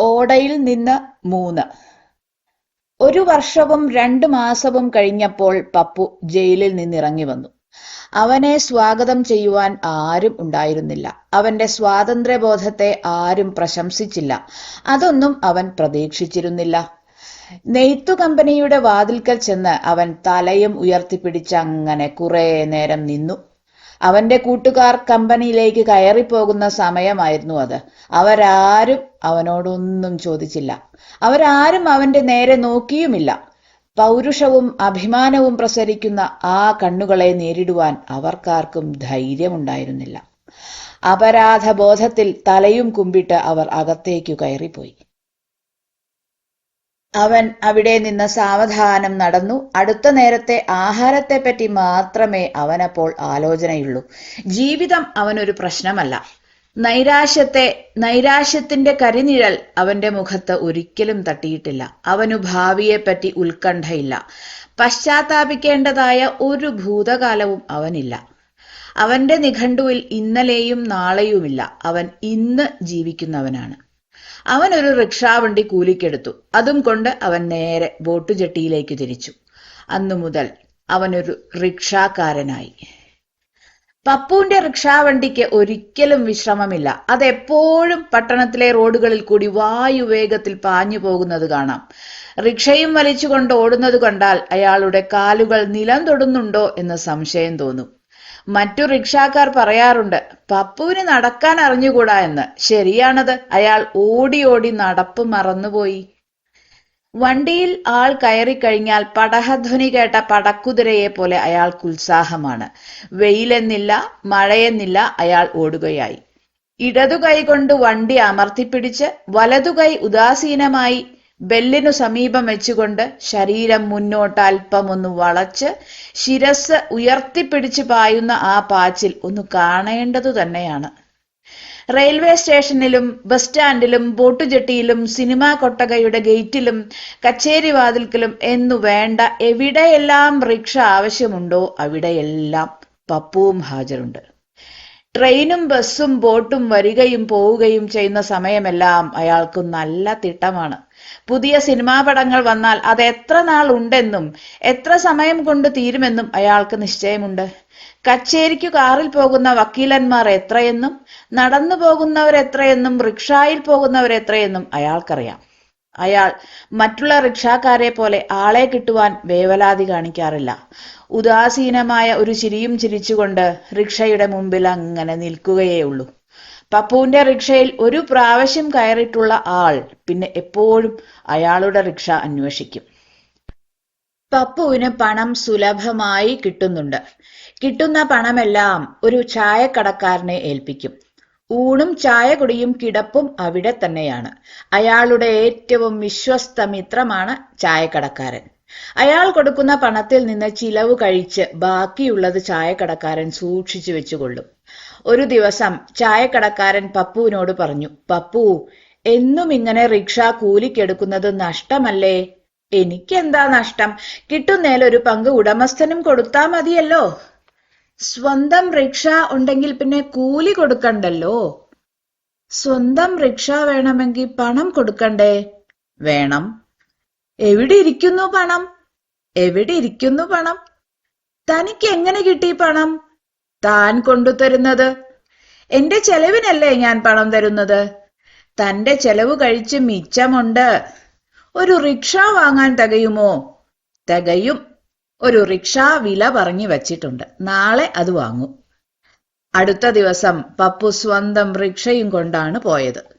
ഓടയിൽ നിന്ന് മൂന്ന്. ഒരു വർഷവും രണ്ടു മാസവും കഴിഞ്ഞപ്പോൾ പപ്പു ജയിലിൽ നിന്നിറങ്ങി വന്നു. അവനെ സ്വാഗതം ചെയ്യുവാൻ ആരും ഉണ്ടായിരുന്നില്ല. അവന്റെ സ്വാതന്ത്ര്യബോധത്തെ ആരും പ്രശംസിച്ചില്ല. അതൊന്നും അവൻ പ്രതീക്ഷിച്ചിരുന്നില്ല. നെയ്ത്തു കമ്പനിയുടെ വാതിൽക്കൽ ചെന്ന് അവൻ തലയും ഉയർത്തിപ്പിടിച്ച് അങ്ങനെ കുറെ നേരം നിന്നു. അവന്റെ കൂട്ടുകാർ കമ്പനിയിലേക്ക് കയറിപ്പോകുന്ന സമയമായിരുന്നു അത്. അവരാരും അവനോടൊന്നും ചോദിച്ചില്ല. അവരാരും അവന്റെ നേരെ നോക്കിയുമില്ല. പൗരുഷവും അഭിമാനവും പ്രസരിക്കുന്ന ആ കണ്ണുകളെ നേരിടുവാൻ അവർക്കാർക്കും ധൈര്യമുണ്ടായിരുന്നില്ല. അപരാധബോധത്തിൽ തലയും കുമ്പിട്ട് അവർ അകത്തേക്കു കയറിപ്പോയി. അവൻ അവിടെ നിന്ന് സാവധാനം നടന്നു. അടുത്ത നേരത്തെ ആഹാരത്തെപ്പറ്റി മാത്രമേ അവനപ്പോൾ ആലോചനയുള്ളൂ. ജീവിതം അവനൊരു പ്രശ്നമല്ല. നൈരാശ്യത്തെ നൈരാശ്യത്തിന്റെ കരിനിഴൽ അവന്റെ മുഖത്ത് ഒരിക്കലും തട്ടിയിട്ടില്ല. അവനു ഭാവിയെപ്പറ്റി ഉത്കണ്ഠയില്ല. പശ്ചാത്താപിക്കേണ്ടതായ ഒരു ഭൂതകാലവും അവനില്ല. അവന്റെ നിഘണ്ടുവിൽ ഇന്നലെയും നാളെയുമില്ല. അവൻ ഇന്ന് ജീവിക്കുന്നവനാണ്. അവൻ ഒരു റിക്ഷാവണ്ടി കൂലിക്കെടുത്തു. അതും കൊണ്ട് അവൻ നേരെ ബോട്ട് ജെട്ടിയിലേക്ക് തിരിച്ചു. അന്നു മുതൽ അവനൊരു റിക്ഷാക്കാരനായി. പപ്പുവിന്റെ റിക്ഷാവണ്ടിക്ക് ഒരിക്കലും വിശ്രമമില്ല. അതെപ്പോഴും പട്ടണത്തിലെ റോഡുകളിൽ കൂടി വായുവേഗത്തിൽ പാഞ്ഞു പോകുന്നത് കാണാം. റിക്ഷയും വലിച്ചുകൊണ്ട് ഓടുന്നത് കണ്ടാൽ അയാളുടെ കാലുകൾ നിലം തൊടുന്നുണ്ടോ എന്ന് സംശയം തോന്നും. മറ്റു റിക്ഷാക്കാർ പറയാറുണ്ട് പപ്പുവിന് നടക്കാൻ അറിഞ്ഞുകൂടാ എന്ന്. ശരിയാണത്. അയാൾ ഓടി ഓടി നടപ്പ് മറന്നുപോയി. വണ്ടിയിൽ ആൾ കയറി കഴിഞ്ഞാൽ പടഹധ്വനി കേട്ട പടക്കുതിരയെ പോലെ അയാൾക്ക് ഉത്സാഹമാണ്. വെയിലെന്നില്ല മഴയെന്നില്ല അയാൾ ഓടുകയായി. ഇടതു കൈ കൊണ്ട് വണ്ടി അമർത്തിപ്പിടിച്ച് വലതു കൈ ഉദാസീനമായി ബെല്ലിനു സമീപം വെച്ചുകൊണ്ട് ശരീരം മുന്നോട്ട് അല്പം ഒന്ന് വളച്ച് ശിരസ് ഉയർത്തിപ്പിടിച്ച് പായുന്ന ആ പാച്ചിൽ ഒന്ന് കാണേണ്ടതു തന്നെയാണ്. റെയിൽവേ സ്റ്റേഷനിലും ബസ് സ്റ്റാൻഡിലും ബോട്ടുജെട്ടിയിലും സിനിമാ കൊട്ടകയുടെ ഗേറ്റിലും കച്ചേരി വാതിൽക്കലും എന്നു വേണ്ട എവിടെയെല്ലാം റിക്ഷ ആവശ്യമുണ്ടോ അവിടെയെല്ലാം പപ്പുവും ഹാജരുണ്ട്. ട്രെയിനും ബസ്സും ബോട്ടും വരികയും പോവുകയും ചെയ്യുന്ന സമയമെല്ലാം അയാൾക്ക് നല്ല തിട്ടമാണ്. പുതിയ സിനിമാ പടങ്ങൾ വന്നാൽ അത് എത്ര നാൾ ഉണ്ടെന്നും എത്ര സമയം കൊണ്ട് തീരുമെന്നും അയാൾക്ക് നിശ്ചയമുണ്ട്. കച്ചേരിക്കു കാറിൽ പോകുന്ന വക്കീലന്മാർ എത്രയെന്നും നടന്നു പോകുന്നവരെത്രയെന്നും റിക്ഷായിൽ പോകുന്നവരെത്രയെന്നും അയാൾക്കറിയാം. അയാൾ മറ്റുള്ള റിക്ഷാക്കാരെ പോലെ ആളെ കിട്ടുവാൻ വേവലാതി കാണിക്കാറില്ല. ഉദാസീനമായ ഒരു ചിരിയും ചിരിച്ചുകൊണ്ട് റിക്ഷയുടെ മുമ്പിൽ അങ്ങനെ നിൽക്കുകയേ ഉള്ളൂ പപ്പുവിന്റെ റിക്ഷയിൽ ഒരു പ്രാവശ്യം കയറിയിട്ടുള്ള ആൾ പിന്നെ എപ്പോഴും അയാളുടെ റിക്ഷ അന്വേഷിക്കും. പപ്പുവിന് പണം സുലഭമായി കിട്ടുന്നുണ്ട്. കിട്ടുന്ന പണമെല്ലാം ഒരു ചായക്കടക്കാരനെ ഏൽപ്പിക്കും. ഊണും ചായകുടിയും കിടപ്പും അവിടെ തന്നെയാണ്. അയാളുടെ ഏറ്റവും വിശ്വസ്ത മിത്രമാണ് ചായക്കടക്കാരൻ. അയാൾ കൊടുക്കുന്ന പണത്തിൽ നിന്ന് ചിലവ് കഴിച്ച് ബാക്കിയുള്ളത് ചായക്കടക്കാരൻ സൂക്ഷിച്ചു വെച്ചുകൊള്ളും. ഒരു ദിവസം ചായക്കടക്കാരൻ പപ്പുവിനോട് പറഞ്ഞു പപ്പു എന്നും ഇങ്ങനെ റിക്ഷ കൂലിക്കെടുക്കുന്നത് നഷ്ടമല്ലേ? എനിക്കെന്താ നഷ്ടം? കിട്ടുന്നേലൊരു പങ്ക് ഉടമസ്ഥനും കൊടുത്താ മതിയല്ലോ. സ്വന്തം റിക്ഷ ഉണ്ടെങ്കിൽ പിന്നെ കൂലി കൊടുക്കണ്ടല്ലോ? സ്വന്തം റിക്ഷ വേണമെങ്കിൽ പണം കൊടുക്കണ്ടേ? വേണം. എവിടെ ഇരിക്കുന്നു പണം? എവിടെ ഇരിക്കുന്നു പണം? തനിക്ക് എങ്ങനെ കിട്ടി പണം? താൻ കൊണ്ടുതരുന്നത് എന്റെ ചെലവിനല്ലേ ഞാൻ പണം തരുന്നത്? തന്റെ ചെലവ് കഴിച്ച് മിച്ചമുണ്ട്. ഒരു റിക്ഷ വാങ്ങാൻ തികയുമോ? തികയും. ഒരു റിക്ഷ വില പറഞ്ഞു വച്ചിട്ടുണ്ട്. നാളെ അത് വാങ്ങും. അടുത്ത ദിവസം പപ്പു സ്വന്തം റിക്ഷയും കൊണ്ടാണ് പോയത്.